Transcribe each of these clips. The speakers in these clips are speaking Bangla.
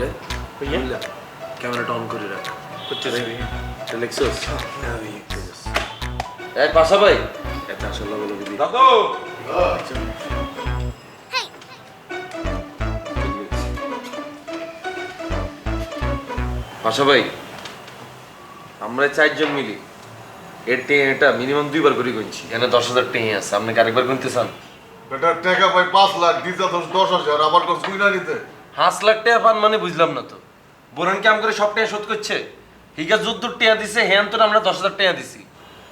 রে? বুঝলা? ক্যামেরাটা অন করে রাখ করতেছি ভাইয়া এটা লিখছস এক পাশা ভাই। এটা আসলে বলে দিবি দাদু! পাশা ভাই আমরা চারজন মিলি। এর টেঁ এটা মিনিমাম দুইবার করে গুনছি। এখানে দশ হাজার টেঁ আছে। আপনি আরেকবার গুনতে চান? বেটা টাকা পাই পাঁচ লাখ দিতে দশ হাজার। আবার কোন কুইনা নিতে পাঁচ লাখ টাকা পান মানে বুঝলাম না তো। বোরন কাম করে সব টাকা শোধ করছে? হিগা যুদ্ধ টাকা দিছে হ্যান তো আমরা দশ হাজার টাকা দিছি।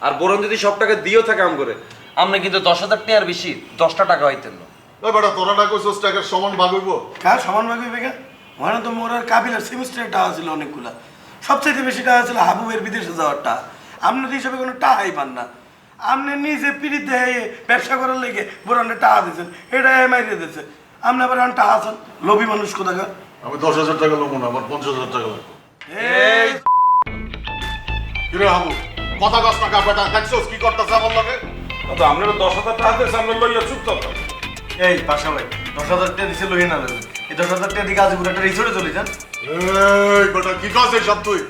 আর বোরন যদি সব টাকা দিয়েও থাকে আম করে আমরা কিন্তু দশ হাজার টাকার বেশি দশটা টাকা হইতেন না। ওই বেটা তোরা না কইছস টাকার সমান ভাগ হইব? কার সমান ভাগে বেগে ওখানে তো মোর আর কাবিলার সেমিস্টারের টাকা ছিল অনেকগুলা। সবচেয়ে বেশি টাকা ছিল হাবুবের বিদেশে হিসাবে কোনো টাকাই পান না। আপনি নিজে পিড়িত ব্যবসা করার লেগে বোরানটা টাকা দিয়েছেন। এটা মাইরে দিয়েছে। আপনি আবার এখন টাকা আছেন লোভী মানুষ কোথাকার? আমি দশ হাজার টাকা লোবো না আমার পঞ্চাশ হাজার টাকা লাগবে। এই কিরে হাবু কথা কস টাকা বেটা দেখছস কি করতেছে আমার লগে? দাদু আপনারা দশ হাজার টাকা দিয়েছে আমরা লইয়া চুপ থাকতাম এই পাশা ভাই দশ হাজার টাকা দিছে লইয়ে না এই দশ হাজার টাকা দিকে গাজীপুর একটা রিসোর্টে চলে যান। এই বেটা কি কস তুই?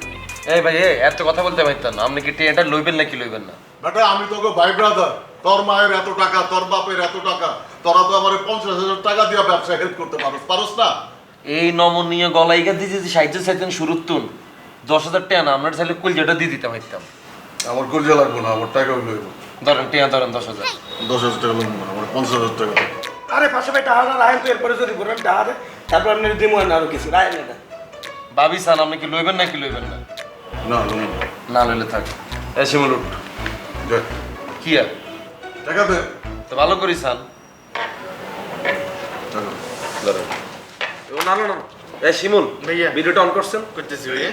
এই ভাই এ এত কথা বলতে পারতেন না। আপনি কি টেঁটা লইবেন নাকি লইবেন না? বেটা আমি তোকে ভাই ব্রাদার তোর মায়ের এত টাকা তোর বাপের এত টাকা তোরা তো আমার পঞ্চাশ হাজার টাকা দিয়ে ব্যবসা হেল্প করতে পারোস পারোস না? এই নমনীয় গলাইগা দিয়ে যদি সাহিত্য চাইতেন শুরুর তুন দশ হাজার টাকা না আমরা চাইলে কুলজাটা দিয়ে দিতে পারতাম আমার কলজা লাগবো না আমার টাকা লইব ধরেন টেয়া ধরেন দশ হাজার। দশ হাজার টাকা লাগবো না আমার পঞ্চাশ হাজার টাকা। আরে পাশে ভাই টাকা না রাখেন তো এরপরে যদি বোরান টাকা দেয় তারপর আপনি দিমু না আরও কিছু রাখেন এটা ভাবি সান আপনি কি লইবেন নাকি লইবেন না? না লইব না। না লইলে থাক। এ শিমুল উঠ। দে, কি আর? টাকা দে। তো ভালো করি সান টাকা। দে। ধরেন ও না না না এ শিমুল ভাইয়া। ভিডিওটা অন করছেন? করতেছি ভাইয়া।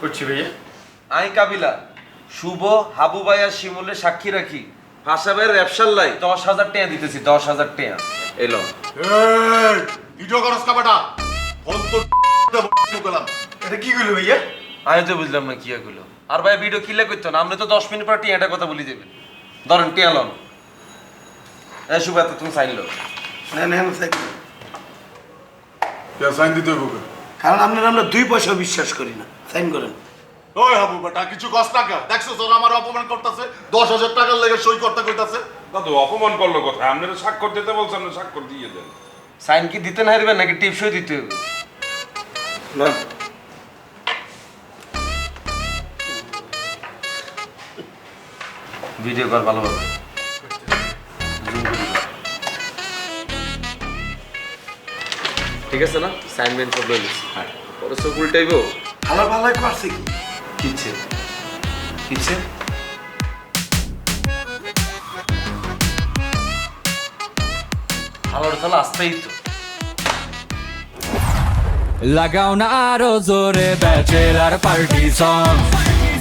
করছি ভাইয়া। আই কাবিলা শুভ হাবু ভাই আর শিমুলের সাক্ষী রাখি। ভাষা ভাইয়ের ব্যবসার লাই দশ হাজার টাকা দিতেছি দশ হাজার টাকা। এলো ভিডিও করস কা ফোন তো এটা কি করল ভাইয়া? আমি তো বুঝলাম না কি এগুলো আর ভাই ভিডিও কিলে করতো না? আপনি তো দশ মিনিট পর টিয়াটা কথা বলি দেবেন ধরেন টিয়া লন। এ এত তুমি সাইন লো না সাইন দিতে হইব কে? কারণ আপনার আমরা দুই পয়সা বিশ্বাস করি না। সাইন করেন। ওই হাবু বেটা কিছু কস টাকা দেখছ তোরা আমার অপমান করতেছে দশ হাজার টাকার লেগে সই করতে কইতাছে। দাদু অপমান করল কথা আপনারা স্বাক্ষর দিতে বলছেন আপনি স্বাক্ষর দিয়ে দেন। সাইন কি দিতে না হারবেন নাকি টিপসই দিতে হবে না। ভিডিও কর ভালোভাবে ঠিক আছে না? সাইন মেন সব লইলিস হ্যাঁ। পরে চোখ উল্টাইবো। ভালো ভালো করছে কি? কিচ্ছে। কিচ্ছে? ভালোর তাহলে আসতেই তো। লাগাও না আরও জোরে ব্যাচেলার পার্টি সং